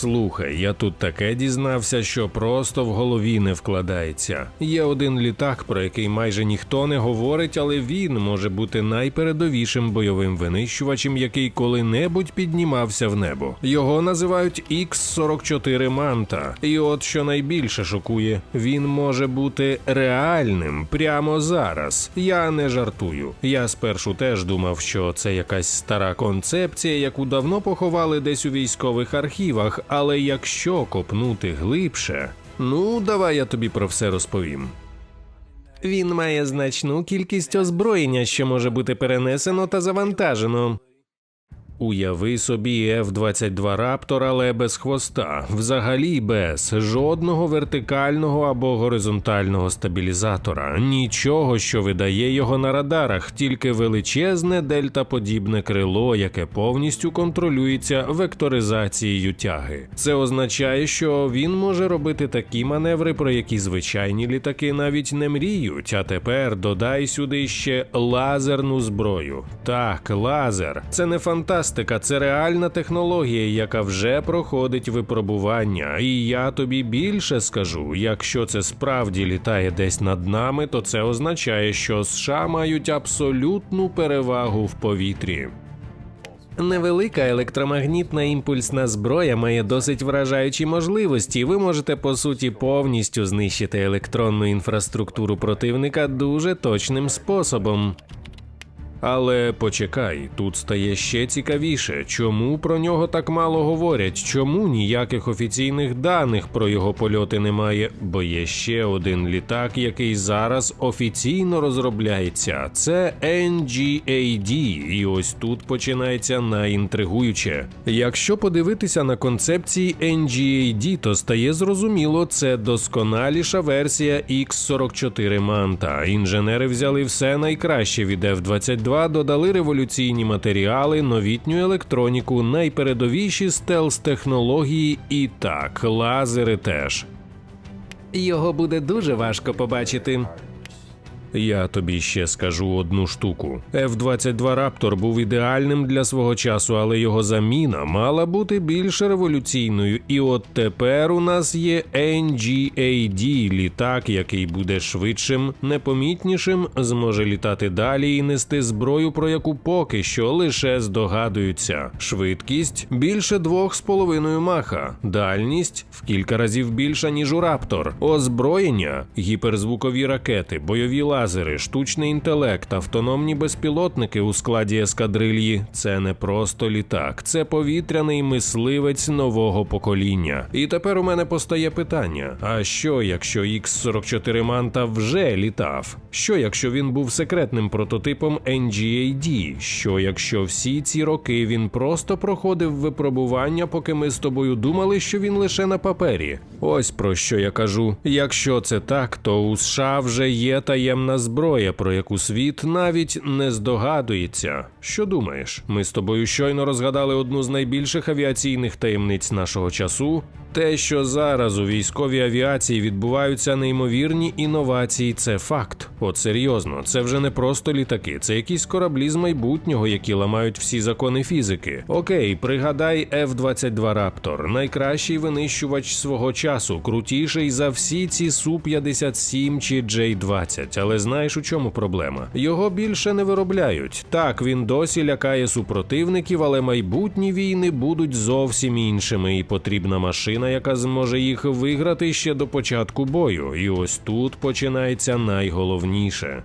Слухай, я тут таке дізнався, що просто в голові не вкладається. Є один літак, про який майже ніхто не говорить, але він може бути найпередовішим бойовим винищувачем, який коли-небудь піднімався в небо. Його називають X-44 Манта. І от що найбільше шокує, він може бути реальним прямо зараз. Я не жартую. Я спершу теж думав, що це якась стара концепція, яку давно поховали десь у військових архівах. Але якщо копнути глибше, ну давай я тобі про все розповім. Він має значну кількість озброєння, що може бути перенесено та завантажено. Уяви собі F-22 Raptor, але без хвоста, взагалі без жодного вертикального або горизонтального стабілізатора, нічого, що видає його на радарах, тільки величезне дельтаподібне крило, яке повністю контролюється векторизацією тяги. Це означає, що він може робити такі маневри, про які звичайні літаки навіть не мріють. А тепер додай сюди ще лазерну зброю. Так, лазер це не фантастика, це реальна технологія, яка вже проходить випробування. І я тобі більше скажу: якщо це справді літає десь над нами, то це означає, що США мають абсолютну перевагу в повітрі. Невелика електромагнітна імпульсна зброя має досить вражаючі можливості. Ви можете по суті повністю знищити електронну інфраструктуру противника дуже точним способом. Але почекай, тут стає ще цікавіше, чому про нього так мало говорять, чому ніяких офіційних даних про його польоти немає, бо є ще один літак, який зараз офіційно розробляється. Це NGAD, і ось тут починається найінтригуюче. Якщо подивитися на концепції NGAD, то стає зрозуміло, це досконаліша версія X44 Manta. Інженери взяли все найкраще від F-22 додали революційні матеріали, новітню електроніку, найпередовіші стелс-технології і так, лазери теж. Його буде дуже важко побачити. Я тобі ще скажу одну штуку. F-22 Raptor був ідеальним для свого часу, але його заміна мала бути більш революційною. І от тепер у нас є NGAD, літак, який буде швидшим, непомітнішим, зможе літати далі і нести зброю, про яку поки що лише здогадуються. Швидкість більше 2,5 маха, дальність в кілька разів більша, ніж у Raptor. Озброєння, гіперзвукові ракети, бойові лазери, штучний інтелект, автономні безпілотники у складі ескадрильї це не просто літак, це повітряний мисливець нового покоління. І тепер у мене постає питання: а що, якщо X-44 Манта вже літав? Що, якщо він був секретним прототипом NGAD? Що, якщо всі ці роки він просто проходив випробування, поки ми з тобою думали, що він лише на папері? Ось про що я кажу. Якщо це так, то у США вже є таємна зброя, про яку світ навіть не здогадується. Що думаєш? Ми з тобою щойно розгадали одну з найбільших авіаційних таємниць нашого часу. Те, що зараз у військовій авіації відбуваються неймовірні інновації, це факт. От серйозно, це вже не просто літаки, це якісь кораблі з майбутнього, які ламають всі закони фізики. Окей, пригадай F-22 Raptor, найкращий винищувач свого часу, крутіший за всі ці Су-57 чи J-20. Але знаєш у чому проблема? Його більше не виробляють. Так, він досі лякає супротивників, але майбутні війни будуть зовсім іншими, і потрібна машина, яка зможе їх виграти ще до початку бою. І ось тут починається найголовніше.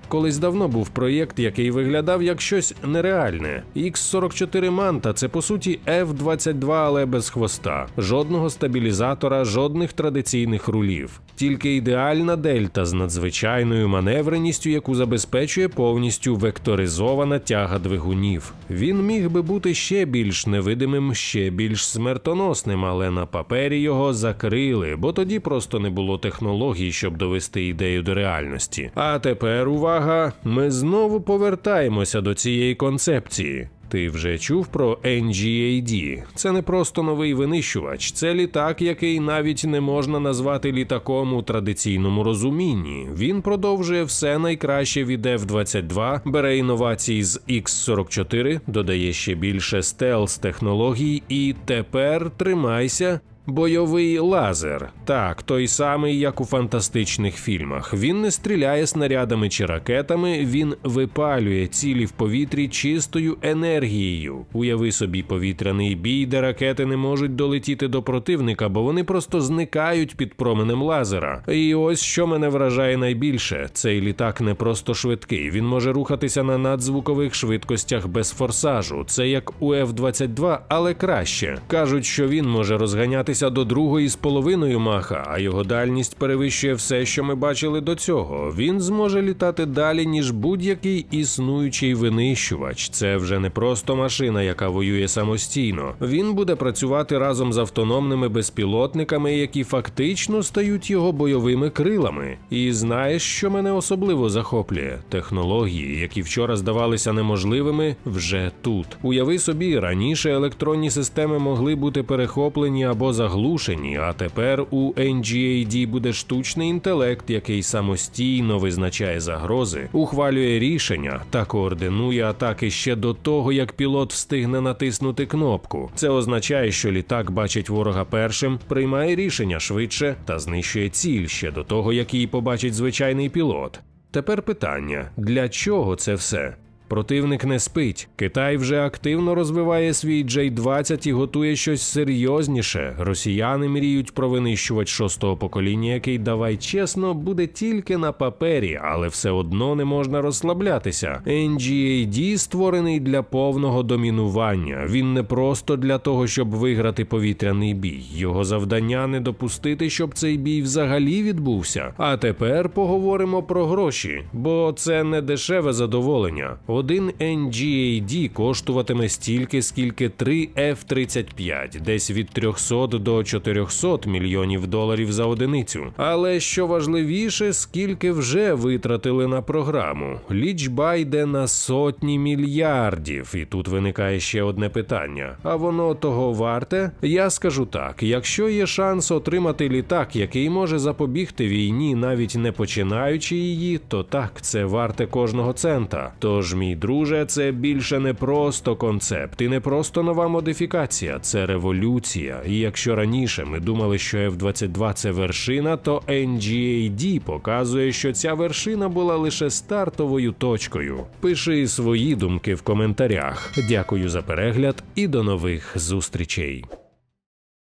Колись давно був проєкт, який виглядав як щось нереальне. X-44 Манта це по суті F-22, але без хвоста, жодного стабілізатора, жодних традиційних рулів. Тільки ідеальна дельта з надзвичайною маневреністю, яку забезпечує повністю векторизована тяга двигунів. Він міг би бути ще більш невидимим, ще більш смертоносним, але на папері його закрили, бо тоді просто не було технологій, щоб довести ідею до реальності. А тепер увага! Ми знову повертаємося до цієї концепції. Ти вже чув про NGAD? Це не просто новий винищувач, це літак, який навіть не можна назвати літаком у традиційному розумінні. Він продовжує все найкраще від F-22, бере інновації з X-44, додає ще більше стелс технологій, і тепер тримайся. Бойовий лазер. Так, той самий, як у фантастичних фільмах. Він не стріляє снарядами чи ракетами, він випалює цілі в повітрі чистою енергією. Уяви собі повітряний бій, де ракети не можуть долетіти до противника, бо вони просто зникають під променем лазера. І ось що мене вражає найбільше: цей літак не просто швидкий, він може рухатися на надзвукових швидкостях без форсажу. Це як у F-22, але краще. Кажуть, що він може розганятися до другої з половиною маха, а його дальність перевищує все, що ми бачили до цього. Він зможе літати далі, ніж будь-який існуючий винищувач. Це вже не просто машина, яка воює самостійно. Він буде працювати разом з автономними безпілотниками, які фактично стають його бойовими крилами. І знаєш, що мене особливо захоплює? Технології, які вчора здавалися неможливими, вже тут. Уяви собі, раніше електронні системи могли бути перехоплені або заглушені, а тепер у NGAD буде штучний інтелект, який самостійно визначає загрози, ухвалює рішення та координує атаки ще до того, як пілот встигне натиснути кнопку. Це означає, що літак бачить ворога першим, приймає рішення швидше та знищує ціль ще до того, як її побачить звичайний пілот. Тепер питання: для чого це все? Противник не спить. Китай вже активно розвиває свій J-20 і готує щось серйозніше. Росіяни мріють про винищувач шостого покоління, який, давай чесно, буде тільки на папері, але все одно не можна розслаблятися. NGAD створений для повного домінування. Він не просто для того, щоб виграти повітряний бій. Його завдання не допустити, щоб цей бій взагалі відбувся. А тепер поговоримо про гроші, бо це не дешеве задоволення. Один NGAD коштуватиме стільки, скільки три F-35, десь від 300 до 400 мільйонів доларів за одиницю. Але що важливіше, скільки вже витратили на програму. Лічба йде на сотні мільярдів, і тут виникає ще одне питання: а воно того варте? Я скажу так: якщо є шанс отримати літак, який може запобігти війні, навіть не починаючи її, то так це варте кожного цента. Тож, мій друже, це більше не просто концепт і не просто нова модифікація, це революція. І якщо раніше ми думали, що F-22 це вершина, то NGAD показує, що ця вершина була лише стартовою точкою. Пиши свої думки в коментарях. Дякую за перегляд і до нових зустрічей.